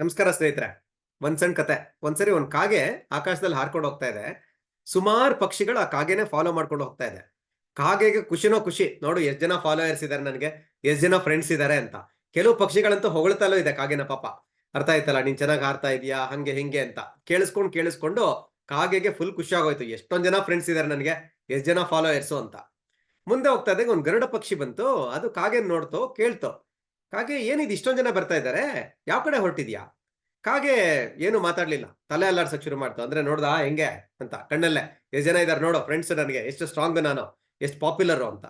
ನಮಸ್ಕಾರ ಸ್ನೇಹಿತರೆ. ಒಂದ್ ಸಣ್ಣ ಕತೆ. ಒಂದ್ಸರಿ ಒಂದ್ ಕಾಗೆ ಆಕಾಶದಲ್ಲಿ ಹಾರ್ಕೊಂಡು ಹೋಗ್ತಾ ಇದೆ. ಸುಮಾರು ಪಕ್ಷಿಗಳು ಆ ಕಾಗೆನೆ ಫಾಲೋ ಮಾಡ್ಕೊಂಡು ಹೋಗ್ತಾ ಇದೆ. ಕಾಗೆಗೆ ಖುಷಿನೋ ಖುಷಿ. ನೋಡು, ಎಷ್ಟ್ ಜನ ಫಾಲೋಯರ್ಸ್ ಇದಾರೆ ನನಗೆ. ಎಷ್ಟ್ ಜನ ಫ್ರೆಂಡ್ಸ್ ಇದಾರೆ ಅಂತ. ಕೆಲವು ಪಕ್ಷಿಗಳಂತೂ ಹೊಗಳ್ತಲೂ ಇದೆ ಕಾಗೆನ ಪಾಪ. ಅರ್ಥ ಆಯ್ತಲ್ಲ, ನೀನ್ ಚೆನ್ನಾಗಿ ಹಾರ್ತಾ ಇದೀಯಾ? ಹಂಗೆ, ಹಿಂಗೆ ಅಂತ. ಕೇಳಿಸ್ಕೊಂಡು ಕೇಳಿಸ್ಕೊಂಡು ಕಾಗೆಗೆ ಫುಲ್ ಖುಷಿ ಆಗೋಯ್ತು ಎಷ್ಟೊಂದ್ ಜನ ಫ್ರೆಂಡ್ಸ್ ಇದಾರೆ ನನಗೆ. ಎಷ್ಟ್ ಜನ ಫಾಲೋಯರ್ಸು ಅಂತ. ಮುಂದೆ ಹೋಗ್ತಾ ಇದ್ದಾಗ ಒಂದ್ ಗರುಡ ಪಕ್ಷಿ ಬಂತು. ಅದು ಕಾಗೆ ನೋಡ್ತು, ಕೇಳ್ತು. ಕಾಗೆ ಏನಿದು ಇಷ್ಟೊಂದು ಜನ ಬರ್ತಾ ಇದ್ದಾರೆ? ಯಾವ ಕಡೆ ಹೊರಟಿದ್ಯಾ? ಕಾಗೆ ಏನು ಮಾತಾಡ್ಲಿಲ್ಲ. ತಲೆ ಅಲ್ಲಾಡ್ಸಕ್ ಶುರು ಮಾಡ್ತು. ಅಂದ್ರೆ ನೋಡ್ದಾ, ಹೆಂಗೆ ಅಂತ, ಕಣ್ಣಲ್ಲೇ. ಎಷ್ಟು ಜನ ಇದಾರೆ ನೋಡು ಫ್ರೆಂಡ್ಸ್ ನನಗೆ. ಎಷ್ಟು ಸ್ಟ್ರಾಂಗ್ ನಾನು. ಎಷ್ಟು ಪಾಪ್ಯುಲರು ಅಂತ.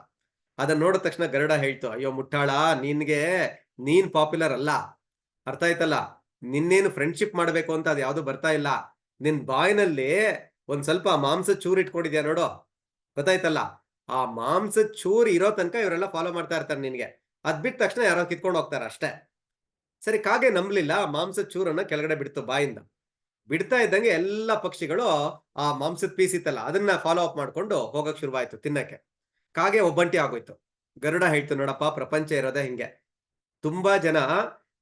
ಅದನ್ನ ನೋಡಿದ ತಕ್ಷಣ ಗರುಡ ಹೇಳ್ತು, ಅಯ್ಯೋ ಮುಟ್ಟಾಳ, ನಿನ್ಗೆ, ನೀನ್ ಪಾಪ್ಯುಲರ್ ಅಲ್ಲ. ಅರ್ಥ ಆಯ್ತಲ್ಲ? ನಿನ್ನೇನು ಫ್ರೆಂಡ್ಶಿಪ್ ಮಾಡ್ಬೇಕು ಅಂತ ಅದು ಯಾವ್ದು ಬರ್ತಾ ಇಲ್ಲ. ನಿನ್ ಬಾಯಿನಲ್ಲಿ ಒಂದ್ ಸ್ವಲ್ಪ ಮಾಂಸ ಚೂರ್ ಇಟ್ಕೊಂಡಿದ್ಯಾ ನೋಡು. ಗೊತ್ತಾಯ್ತಲ್ಲ? ಆ ಮಾಂಸ ಚೂರ್ ಇರೋ ತನಕ ಇವರೆಲ್ಲ ಫಾಲೋ ಮಾಡ್ತಾ ಇರ್ತಾರೆ ನಿನ್ಗೆ. ಅದ್ ಬಿಟ್ಟ ತಕ್ಷಣ ಯಾರೋ ಕಿತ್ಕೊಂಡು ಹೋಗ್ತಾರೆ ಅಷ್ಟೇ. ಸರಿ, ಕಾಗೆ ನಂಬ್ಲಿಲ್ಲ ಮಾಂಸದ ಚೂರನ್ನ ಕೆಳಗಡೆ ಬಿಡ್ತು ಬಾಯಿಂದ. ಬಿಡ್ತಾ ಇದ್ದಂಗೆ ಎಲ್ಲ ಪಕ್ಷಿಗಳು ಆ ಮಾಂಸದ ಪೀಸ್ ಇತ್ತಲ್ಲ, ಅದನ್ನ ಫಾಲೋ ಅಪ್ ಮಾಡ್ಕೊಂಡು ಹೋಗಕ್ ಶುರುವಾಯ್ತು ತಿನ್ನಕ್ಕೆ. ಕಾಗೆ ಒಬ್ಬಂಟಿ ಆಗೋಯ್ತು. ಗರುಡ ಹೇಳ್ತು, ನೋಡಪ್ಪ, ಪ್ರಪಂಚ ಇರೋದೇ ಹಿಂಗೆ. ತುಂಬಾ ಜನ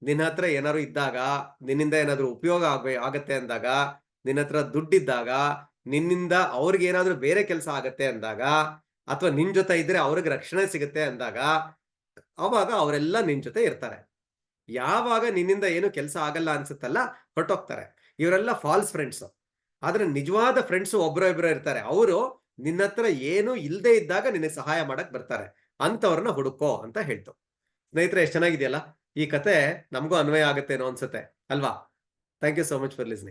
ನಿನ್ನ ಹತ್ರ ಏನಾದ್ರು ಇದ್ದಾಗ, ನಿನ್ನಿಂದ ಏನಾದ್ರು ಉಪಯೋಗ ಆಗ್ಬೇ, ಆಗತ್ತೆ ಅಂದಾಗ, ನಿನ್ನ ಹತ್ರ ದುಡ್ಡಿದ್ದಾಗ, ನಿನ್ನಿಂದ ಅವ್ರಿಗೆ ಏನಾದ್ರು ಬೇರೆ ಕೆಲಸ ಆಗತ್ತೆ ಅಂದಾಗ, ಅಥವಾ ನಿನ್ ಜೊತೆ ಇದ್ರೆ ಅವ್ರಿಗೆ ರಕ್ಷಣೆ ಸಿಗುತ್ತೆ ಅಂದಾಗ ಅವಾಗ ಅವರೆಲ್ಲ ನಿನ್ ಜೊತೆ ಇರ್ತಾರೆ. ಯಾವಾಗ ನಿನ್ನಿಂದ ಏನು ಕೆಲಸ ಆಗಲ್ಲ ಅನ್ಸುತ್ತಲ್ಲ, ಹೊರಟೋಗ್ತಾರೆ. ಇವರೆಲ್ಲ ಫಾಲ್ಸ್ ಫ್ರೆಂಡ್ಸ್ ಆದ್ರೆ ನಿಜವಾದ ಫ್ರೆಂಡ್ಸ್ ಒಬ್ರೋ ಇಬ್ರೋ ಇರ್ತಾರೆ. ಅವರು ನಿನ್ನ ಹತ್ರ ಏನು ಇಲ್ಲದೆ ಇದ್ದಾಗ ನಿನಗೆ ಸಹಾಯ ಮಾಡಕ್ ಬರ್ತಾರೆ. ಅಂತವ್ರನ್ನ ಹುಡುಕೋ ಅಂತ ಹೇಳ್ತು. ಸ್ನೇಹಿತರೆ, ಎಷ್ಟು ಚೆನ್ನಾಗಿದೆಯಲ್ಲ? ಈ ಕತೆ ನಮಗೂ ಅನ್ವಯ ಆಗುತ್ತೇನೋ ಅನ್ಸುತ್ತೆ. ಅಲ್ವಾ? Thank you so much for listening